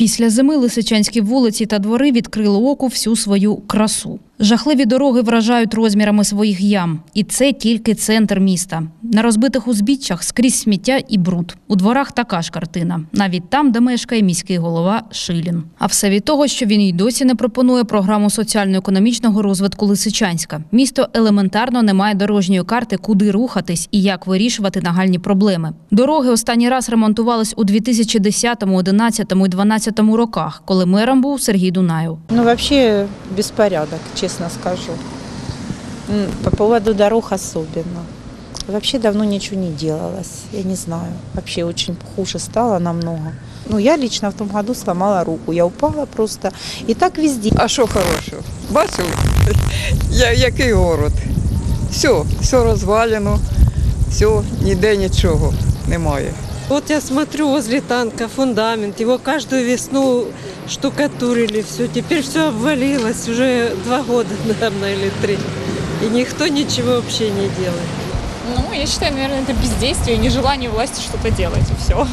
Після зими лисичанські вулиці та двори відкрили оку всю свою красу. Жахливі дороги вражають розмірами своїх ям, і це тільки центр міста. На розбитих узбіччях скрізь сміття і бруд. У дворах така ж картина, навіть там, де мешкає міський голова Шилін. А все від того, що він й досі не пропонує програму соціально-економічного розвитку Лисичанська. Місто елементарно не має дорожньої карти, куди рухатись і як вирішувати нагальні проблеми. Дороги останній раз ремонтувались у 2010, 2011 і 2012 роках, коли мером був Сергій Дунаєв. Ну, вообще беспорядок, честно скажу. По поводу дорог особенно. Вообще давно ничего не делалось, я не знаю. Вообще очень хуже стало намного. Ну, я лично в том году сломала руку, я упала просто. И так везде. А що хорошого? Бачили? Я, який город? Все, все розвалено, все, ніде нічого немає. Вот я смотрю возле танка фундамент, его каждую весну штукатурили все, теперь все обвалилось, уже два года, наверное, или три. И никто ничего вообще не делает. Ну, я считаю, наверное, это бездействие, нежелание власти что-то делать, и все.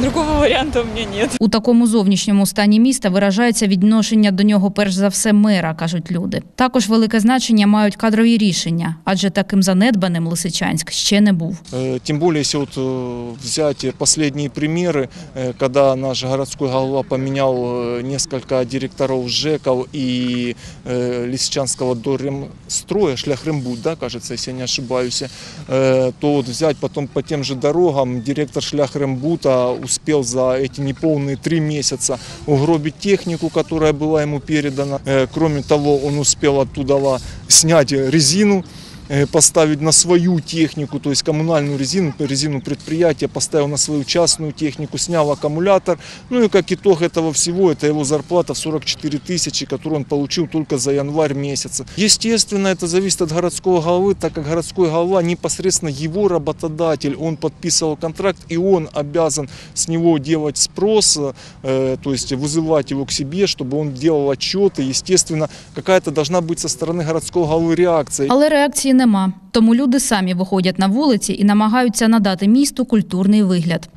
Другого варианта у меня нет. У такому зовнішньому стані міста виражається відношення до нього перш за все мера, кажуть люди. Також велике значення мають кадрові рішення, адже таким занедбаним Лисичанськ ще не був. Э, Тем более, если вот э, взять последние примеры, э, когда наш городской голова поменял э, несколько директоров ЖЭКов и э, Лисичанского доремстроя, Шляхрембуд, да, кажется, если я не ошибаюсь, э, то вот взять потом по тем же дорогам, директор Шляхрембута успел за эти неполные три месяца угробить технику, которая была ему передана. Э, Кроме того, он успел оттуда снять резину, э, поставить на свою технику, то есть коммунальную резину, резину предприятия, поставил на свою частную технику, снял аккумулятор. Ну и как итог этого всего, это его зарплата в 44 тысячи, которую он получил только за январь месяц. Естественно, это зависит от городского головы, так как городской голова непосредственно его работодатель, он подписывал контракт и он обязан с него делать спрос, э, то есть вызывать его к себе, чтобы он делал отчеты. Естественно, какая-то должна быть со стороны городского головы реакция. Але реакції нема. Тому люди самі виходять на вулиці і намагаються надати місту культурний вигляд.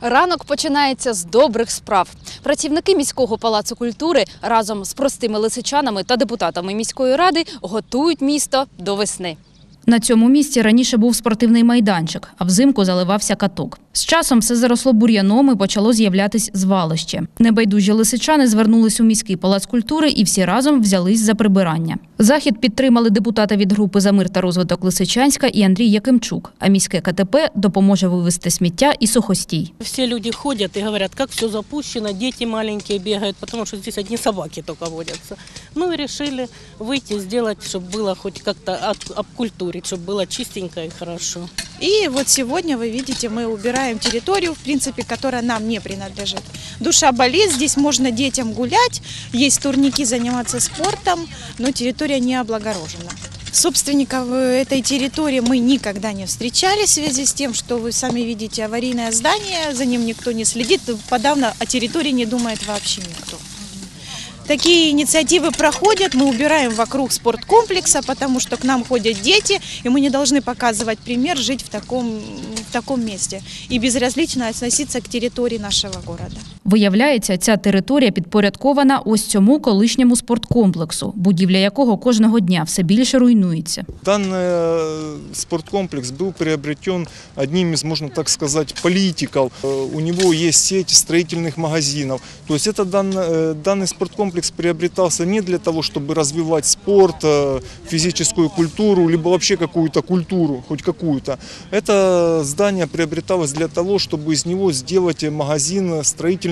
Ранок починається з добрих справ. Працівники міського палацу культури разом з простими лисичанами та депутатами міської ради готують місто до весни. На цьому місці раніше був спортивний майданчик, а взимку заливався каток. З часом все заросло бур'яном і почало з'являтись звалище. Небайдужі лисичани звернулись у міський палац культури і всі разом взялись за прибирання. Захід підтримали депутати від групи за мир та розвиток Лисичанська і Андрій Якимчук. А міське КТП допоможе вивезти сміття і сухостій. Все люди ходят и говорят, как все запущено, дети маленькие бегают, потому что здесь одни собаки только водятся. Ну и решили выйти, сделать, чтобы было хоть как-то от- обкультурить, чтобы было чистенько и хорошо. И вот сегодня вы видите, мы убираем территорию, в принципе, которая нам не принадлежит. Душа болит, здесь можно детям гулять, есть турники заниматься спортом, но территория не облагорожена. Собственников этой территории мы никогда не встречали в связи с тем, что вы сами видите аварийное здание, за ним никто не следит, подавно о территории не думает вообще никто. Такие инициативы проходят, мы убираем вокруг спорткомплекса, потому что к нам ходят дети, и мы не должны показывать пример жить в таком, в таком месте и безразлично относиться к территории нашего города. Виявляється, ця територія підпорядкована ось цьому колишньому спорткомплексу, будівля якого кожного дня все більше руйнується. Данный э, спорткомплекс был приобретен одним из, можно так сказать, политиков. Э, У него есть сеть строительных магазинов. То есть это данный, э, данный спорткомплекс приобретался не для того, чтобы развивать спорт, э, физическую культуру, либо вообще какую-то культуру, хоть какую-то. Это здание приобреталось для того, чтобы из него сделать магазин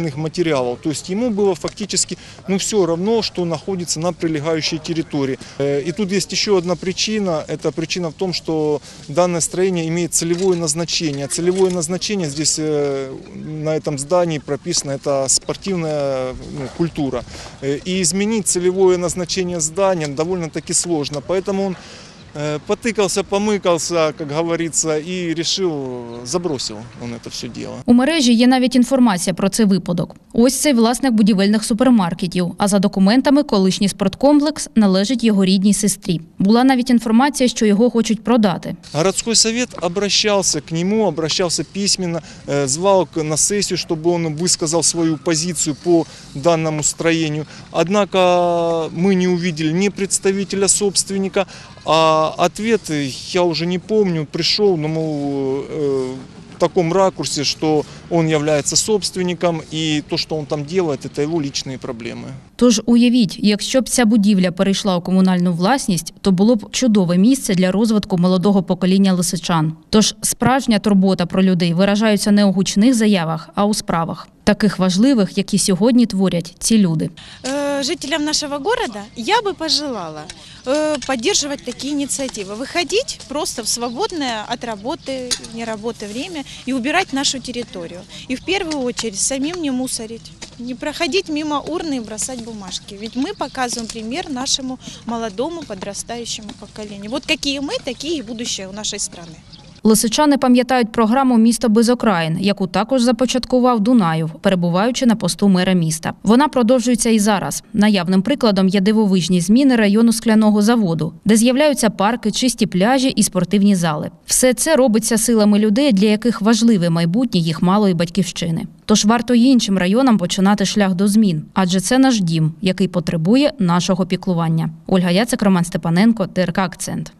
строительных материалов. То есть ему было фактически ну, все равно, что находится на прилегающей территории. Э, И тут есть еще одна причина. Это причина в том, что данное строение имеет целевое назначение. Целевое назначение здесь э, на этом здании прописано, это спортивная ну, культура. Э, И изменить целевое назначение здания довольно-таки сложно. Поэтому он э, потыкался, помыкался, как говорится, и решил, забросил он это все дело. У мережі є навіть інформація про цей випадок. Ось цей власник будівельних супермаркетів. А за документами, колишній спорткомплекс належить його рідній сестрі. Була навіть інформація, що його хочуть продати. Городской совет обращался к нему, обращался письменно, э, звал к- на сессию, чтобы он высказал свою позицию по данному строению. Однако мы не увидели ни представителя собственника, а ответ, э, я уже не помню, пришел, ну, мол, э, в таком ракурсе, что он является собственником, и то, что он там делает, это его личные проблемы. Тож уявіть, якщо б ця будівля перейшла у комунальну власність, то було б чудове місце для розвитку молодого покоління лисичан. Тож справжня турбота про людей виражаються не у гучних заявах, а у справах, таких важливих, які сьогодні творять ці люди. Э, Жителям нашего города я бы пожелала э, поддерживать такие инициативы. Выходить просто в свободное от работы, не работы время и убирать нашу территорию. И в первую очередь самим не мусорить. Не проходить мимо урны и бросать бумажки. Ведь мы показываем пример нашему молодому подрастающему поколению. Вот какие мы, такие и будущее у нашей страны. Лисичани пам'ятають програму Місто без окраїн, яку також започаткував Дунаєв, перебуваючи на посту мера міста. Вона продовжується і зараз. Наявним прикладом є дивовижні зміни району скляного заводу, де з'являються парки, чисті пляжі і спортивні зали. Все це робиться силами людей, для яких важливе майбутнє їх малої батьківщини. Тож варто й іншим районам починати шлях до змін, адже це наш дім, який потребує нашого піклування. Ольга Яцик, Роман Степаненко, ТРК Акцент.